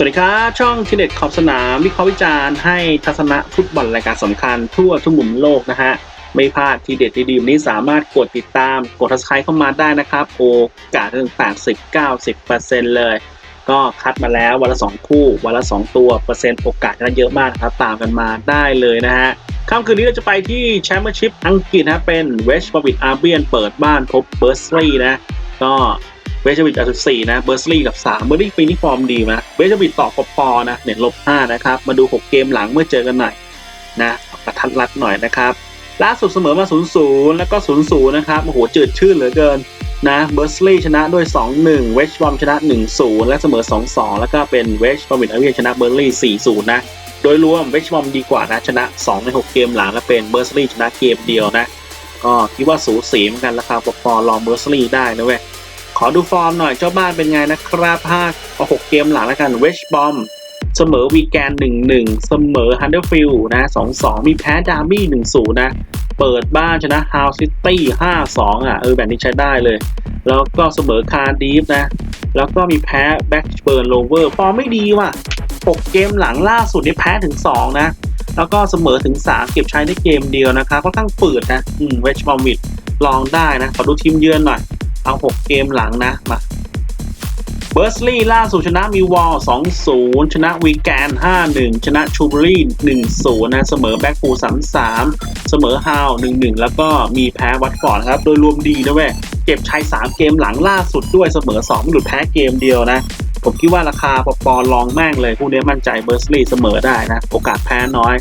สวัสดีครับ ช่องทีเด็ดขอบสนามวิเคราะห์วิจารณ์ให้ทัศนะฟุตบอลรายการสำคัญทั่วทุกมุมโลกนะฮะ ไม่พลาดทีเด็ดดีๆนี้สามารถกดติดตามกดทัสไครเข้ามาได้นะครับ โอกาสถึง80-90%เลย ก็คัดมาแล้ววันละ 2 คู่ วันละ 2 ตัว เปอร์เซ็นต์โอกาสก็เยอะมากนะครับ ตามกันมาได้เลยนะฮะ ค่ำคืนนี้เราจะไปที่แชมเปี้ยนชิพอังกฤษนะเป็นเวสต์บอวิดอาร์เบียนเปิดบ้านพบเบอร์สลีย์นะ ก็เวสต์วิดอันดับสี่นะเบอร์สลีย์กับ3เบอร์ลี่ปีนี้ฟอร์มดีนะเวสต์วิดต่อปปอนะเน็ตลบ5นะครับ มาดู6เกมหลังเมื่อเจอกันหน่อยนะกระทัดรัดหน่อยนะครับล่าสุดเสมอมา 0-0 แล้วก็ 0-0 นะครับ โอ้โห จืดชื่นเหลือเกินนะเบอร์สลีย์ชนะด้วย 2-1 เวชบอมชนะ 1-0 และเสมอ 2-2 แล้วก็เป็นเวชบอมบิดอาเวียนชนะเบอร์ลี่ 4-0 นะ ดยรวมเวชบอมดีกว่านะชนะ 2 ใน 6 เกมหลังและเป็นเบอร์สลีย์ชนะเกมเดียวนะ ก็คิดว่าสูสีเหมือนกันราคาปอๆลองเบอร์สลีย์ได้นะเว้ยขอดูฟอร์มหน่อยเจ้าบ้านเป็นไงนะครับห้าเอาหกเกมหลังแล้วกันเวชบอมเสมอวีแกน1-1เสมอฮันเดอร์ฟิลด์นะ2-2มีแพ้ดาร์บี้1-0นะเปิดบ้านชนะฮาวซิตี้5-2อะเออแบบนี้ใช้ได้เลย แล้วก็เสมอคาร์ดีฟนะ แล้วก็มีแพ้แบ็กเบิร์นโลเวอร์ฟอร์มไม่ดีว่ะ 6 เกมหลังล่าสุดนี่แพ้ถึง 2 นะ แล้วก็เสมอถึง 3 เก็บใช้ได้เกมเดียวนะครับค่อนข้างฝืดนะ อืมเวชบอมวิดลองได้นะ ขอดูทีมเยือนหน่อย เอา 6 เกมหลังนะ มาเบอร์สลีย์ล่าสุดชนะมิวอล 2-0 ชนะวีแกน 5-1 ชนะชูบรี1-0 นะ เสมอแบ็กฟู3-3 เสมอฮาว 1-1 แล้วก็มีแพ้วัตฟอร์ดครับ โดยรวมดีนะเว้ย เก็บชัย 3 เกมหลังล่าสุดด้วยเสมอ 2 หลุดแพ้เกมเดียวนะ ผมคิดว่าราคาปปลองแม่งเลยคู่นี้มั่นใจเบอร์สลีย์เสมอได้นะ โอกาสแพ้น้อย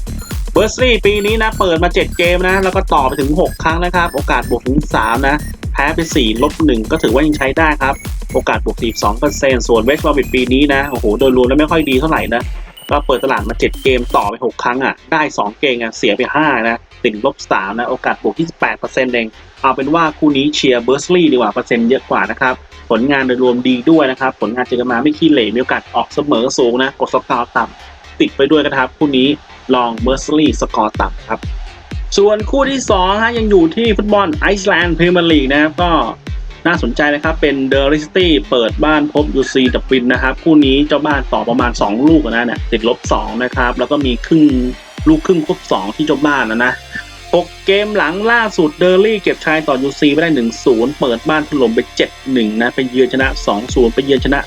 เบอร์สลีย์ปีนี้นะ เปิดมา 7 เกมนะ แล้วก็ต่อไปถึง 6 ครั้งนะครับ โอกาสบวกถึง 3 นะ แพ้ไป 4 ลบ 1 ก็ถือว่ายังใช้ได้ครับ โอกาสบวก 42%ส่วนเวสต์บอมิดปีนี้นะโอ้โหโดยรวมแล้วไม่ค่อยดีเท่าไหร่นะก็เปิดตลาดมา 7 เกมต่อไป 6 ครั้งอะ ได้ 2 เกมอะ เสียไป 5 นะ ติดลบ 3 นะ โอกาสบวก28%เอง เอาเป็นว่าคู่นี้เชียร์เบอร์สลีย์ดีกว่าเปอร์เซ็นต์เยอะกว่านะครับ ผลงานโดยรวมดีด้วยนะครับ ผลงานเจอกันมาไม่ขี้เหร่มีโอกาสออกเสมอสูงนะ กดสกอร์ต่ำติดไปด้วยกันครับคู่นี้ลองเบอร์สลีย์สกอร์ต่ำครับ ส่วนคู่ที่2ฮะยังอยู่ที่ฟุตบอลไอซ์แลนด์พรีเมียร์ลีกนะครับก็น่าสนใจนะครับ เป็นเดอริสตี้เปิดบ้านพบยูซีดับวินนะครับ คู่นี้เจ้าบ้านต่อประมาณ 2 ลูกนะเนี่ยติดลบ2นะครับ แล้วก็มีครึ่งลูกครึ่งครบ2ที่เจ้าบ้านนะนะ 6 เกมหลังล่าสุดเดอร์ลี่เก็บชัยต่อยูซีไปได้ 1-0 เปิดบ้านถล่มไป 7-1 นะไปเยือนชนะ 2-0 ไปเยือนชนะ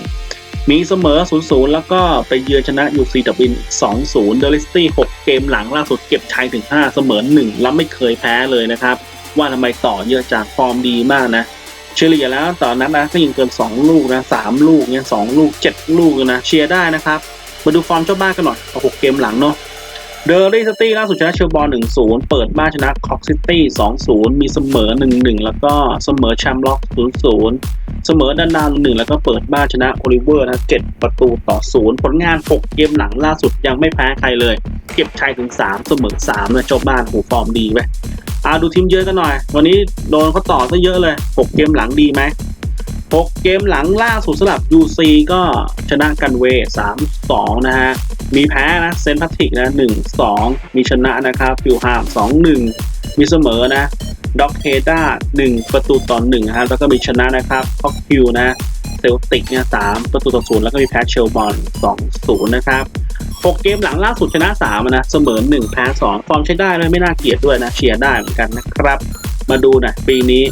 3-1 มีเสมอ 0-0 แล้วก็ไปเยือนชนะยูซีดับวิน 2-0 เดอริสตี้ 6 เกมหลังล่าสุดเก็บชัยถึง 5 เสมอ 1 แล้วไม่เคยแพ้เลยนะครับ ว่าทำไมต่อเยอะจากฟอร์มดีมากนะเฉลี่ยแล้วต่อนนั้นนะก็ยิงเกิน 2 ลูกนะ3ลูกเนี่ย2ลูก 7 ลูกนะเชียร์ได้นะครับมาดูฟอร์มเจ้าบ้านกันหน่อยเอา6เกมหลังเนาะ เดอร์ลี่ซิตี้ล่าสุดชนะเชลบอล1-0เปิดบ้านชนะคอกซิตี้2-0มีเสมอ1-1แล้วก็เสมอแชมป์ล็อก0-0เสมอดันดาน1แล้วก็เปิดบ้านชนะโอลิเวอร์นะ7ประตูต่อ0ผลงาน 6 เกมหลังล่าสุดยังไม่แพ้ใครเลย เก็บชัยถึง 3 เสมอ3นะเจ้าบ้านหูฟอร์มดีเว้ยอ่าดูทีมเยอะกันหน่อย วันนี้โดนเขาต่อซะเยอะเลย 6 เกมหลังดีไหม6 เกมหลังล่าสุดสำหรับ UC ก็ชนะกันเว3 2 นะฮะ มีแพ้นะเซนต์แพทริกนะ1 2มีชนะนะครับฟิลฮาม2 1มีเสมอนะด็อกเฮด้า1ประตูต่อ1นะฮะแล้วก็มีชนะนะครับฮอกคิวนะเซลติกเนี่ย3ประตูต่อ0แล้วก็มีแพ้เชลบอล2 0นย์นะครับ6เกมหลังล่าสุดชนะ3นะเสมอ1แพ้2ฟอร์มใช้ได้เลยไม่น่าเกลียดด้วยนะเชียร์ได้เหมือนกันนะครับ มาดูนะปีนี้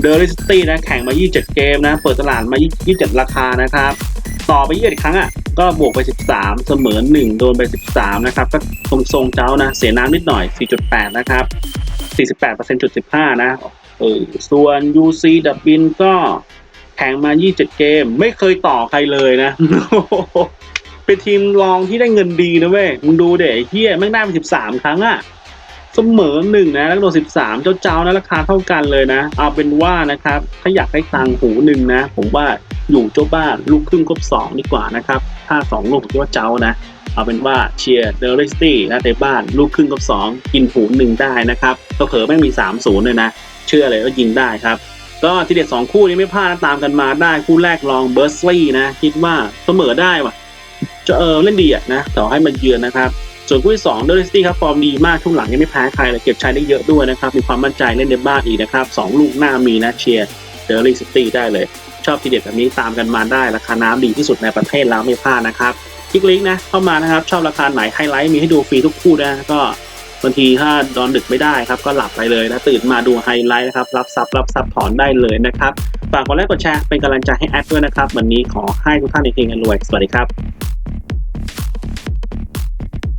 เดอริสตี้นะแข่งมา 27 เกมนะ เปิดตลาดมา 27 ราคานะครับ ต่อไป21ครั้งอะก็บวกไป 13 เสมอ1โดนไป 13 นะครับ ก็ทรงทรงๆเจ้านะ เสียน้ำนิดหน่อย 4.8 นะครับ 48%จุด15 นะเออส่วน UC ดับบินก็แข่งมา 27 เกม ไม่เคยต่อใครเลยนะ เป็นทีมรองที่ได้เงินดีนะเว้ย มึงดูเด็ไอ้เฮียแม่งได้ไปสิบสามครั้งอะ เสมอหนึ่งนะแล้วก็โดนสิบสามเจ้าเจ้านะราคาเท่ากันเลยนะ เอาเป็นว่านะครับ ถ้าอยากได้ตังหูหนึ่งนะ ผมว่าอยู่เจ้าบ้านลูกครึ่งครบสองดีกว่านะครับถ้าสองลูกผมคิดว่าเจ้านะ เอาเป็นว่าเชียร์เดอริสตี้นะในบ้านลูกครึ่งครบสองกินหูหนึ่งได้นะครับก็เผลอไม่งมีสามศูนย์เลยนะ เชื่อเลยว่ายิงได้ครับก็ทีเด็ดสองคู่นี้ไม่พลาดตามกันมาได้คู่แรกลองเบอร์สลีย์นะ คิดว่าเสมอได้ว่ะจะเออเล่นดีอะนะต่อให้มันเยือนนะครับ ส่วนคู่ที่สองเดอร์ซิสตี้ครับฟอร์มดีมากช่วงหลังยังไม่แพ้ใครเลยเก็บใช้ได้เยอะด้วยนะครับมีความมั่นใจเล่นในบ้านอีกนะครับสองลูกหน้ามีนะเชียร์เดอร์ซิสตี้ได้เลย ชอบทีเด็ดแบบนี้ตามกันมาได้ราคาน้ำดีที่สุดในประเทศแล้วไม่พลาดนะครับคลิกลิงก์นะเข้ามานะครับชอบราคาไหนไฮไลท์มีให้ดูฟรีทุกคู่นะก็บางทีถ้านอนดึกไม่ได้ครับก็หลับไปเลยนะตื่นมาดูไฮไลท์นะครับรับซับรับซับถอนได้เลยนะครับฝากกดไลค์กดแชร์เป็นกำลังใจให้แอดด้วยนะครับ วันนี้ขอให้ทุกท่านเฮงๆกันรวยสวัสดีครับ